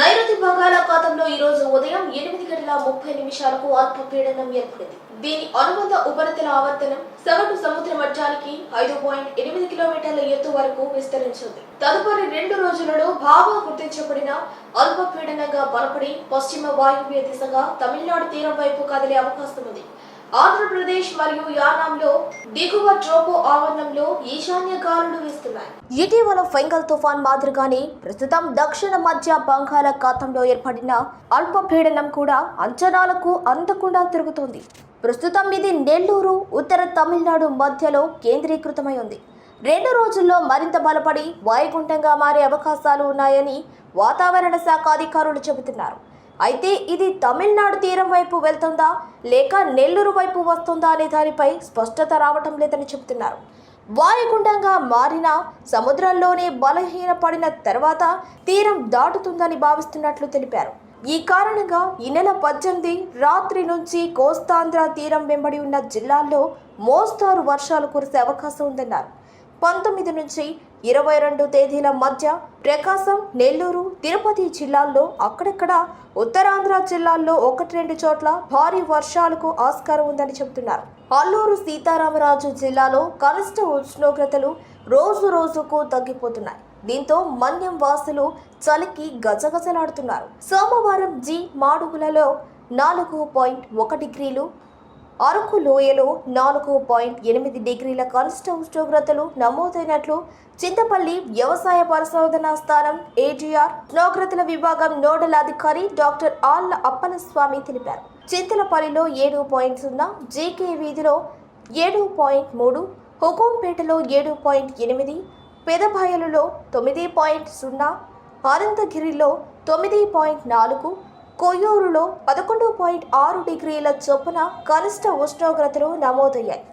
నైరుతి బంగాళాఖాతంలో ఈ రోజు ఉదయం ఎనిమిది గంటల ముప్పై నిమిషాలకు అల్పపీడనం ఏర్పడింది. దీని అనుబంధ ఉపరితల ఆవర్తనం సగటు సముద్ర మట్టానికి ఐదు పాయింట్ ఎనిమిది కిలోమీటర్ల ఎత్తు వరకు విస్తరించింది. తదుపరి రెండు రోజులలో బాగా గుర్తించబడిన అల్పపీడనంగా బలపడి పశ్చిమ వాయువ్య దిశగా తమిళనాడు తీరం వైపు కదిలే అవకాశం ఉంది ఆంధ్రప్రదేశ్ మరియు యానాంలో దిగువ ట్రోపో ఆవరణంలో ఈశాన్య గాలులు వీస్తున్నాయి. ఇటీవల ఫెంగల్ తుఫాన్ మాదిరిగానే ప్రస్తుతం దక్షిణ మధ్య బంగాళాఖాతంలో ఏర్పడిన అల్పపీడనం కూడా అంచనాలకు అందకుండా తిరుగుతోంది. ప్రస్తుతం ఇది నెల్లూరు ఉత్తర తమిళనాడు మధ్యలో కేంద్రీకృతమై ఉంది. రెండు రోజుల్లో మరింత బలపడి వాయుగుండంగా మారే అవకాశాలు ఉన్నాయని వాతావరణ శాఖ అధికారులు చెబుతున్నారు. అయితే ఇది తమిళనాడు తీరం వైపు వెళ్తుందా లేక నెల్లూరు వైపు వస్తుందా అనే దానిపై స్పష్టత రావటం లేదని చెబుతున్నారు. వాయుగుండంగా మారిన సముద్రంలోనే బలహీనపడిన తర్వాత తీరం దాటుతుందని భావిస్తున్నట్లు తెలిపారు. ఈ కారణంగా ఈ నెల పద్దెనిమిది రాత్రి నుంచి కోస్తాంధ్ర తీరం వెంబడి ఉన్న జిల్లాల్లో మోస్తారు వర్షాలు కురిసే అవకాశం ఉందన్నారు. పంతొమ్మిది నుంచి ఇరవై రెండు తేదీల మధ్య ప్రకాశం నెల్లూరు తిరుపతి జిల్లాల్లో అక్కడక్కడ ఉత్తరాంధ్ర జిల్లాల్లో ఒకటి రెండు చోట్ల భారీ వర్షాలకు ఆస్కారం ఉందని చెబుతున్నారు. అల్లూరు సీతారామరాజు జిల్లాలో కనిష్ట ఉష్ణోగ్రతలు రోజు రోజుకు తగ్గిపోతున్నాయి. దీంతో మన్యం వాసులు చలికి గజగజలాడుతున్నారు. సోమవారం జి మాడుగులలో నాలుగు పాయింట్ ఒక డిగ్రీలు అరకు లోయలో నాలుగు పాయింట్ ఎనిమిది డిగ్రీల కనిష్ట ఉష్ణోగ్రతలు నమోదైనట్లు చింతపల్లి వ్యవసాయ పరిశోధనా స్థానం ఏజీఆర్ ఉష్ణోగ్రతల విభాగం నోడల్ అధికారి డాక్టర్ ఆళ్ళ అప్పలస్వామి తెలిపారు. చింతలపల్లిలో ఏడు పాయింట్ సున్నా జేకే వీధిలో ఏడు పాయింట్ మూడు హుకుంపేటలో ఏడు పాయింట్ ఎనిమిది పెదభాయలులో తొమ్మిది పాయింట్ సున్నా అనంతగిరిలో తొమ్మిది పాయింట్ నాలుగు కొయ్యూరులో పదకొండు పాయింట్ ఆరు డిగ్రీల చొప్పున కనిష్ట ఉష్ణోగ్రతలు నమోదయ్యాయి.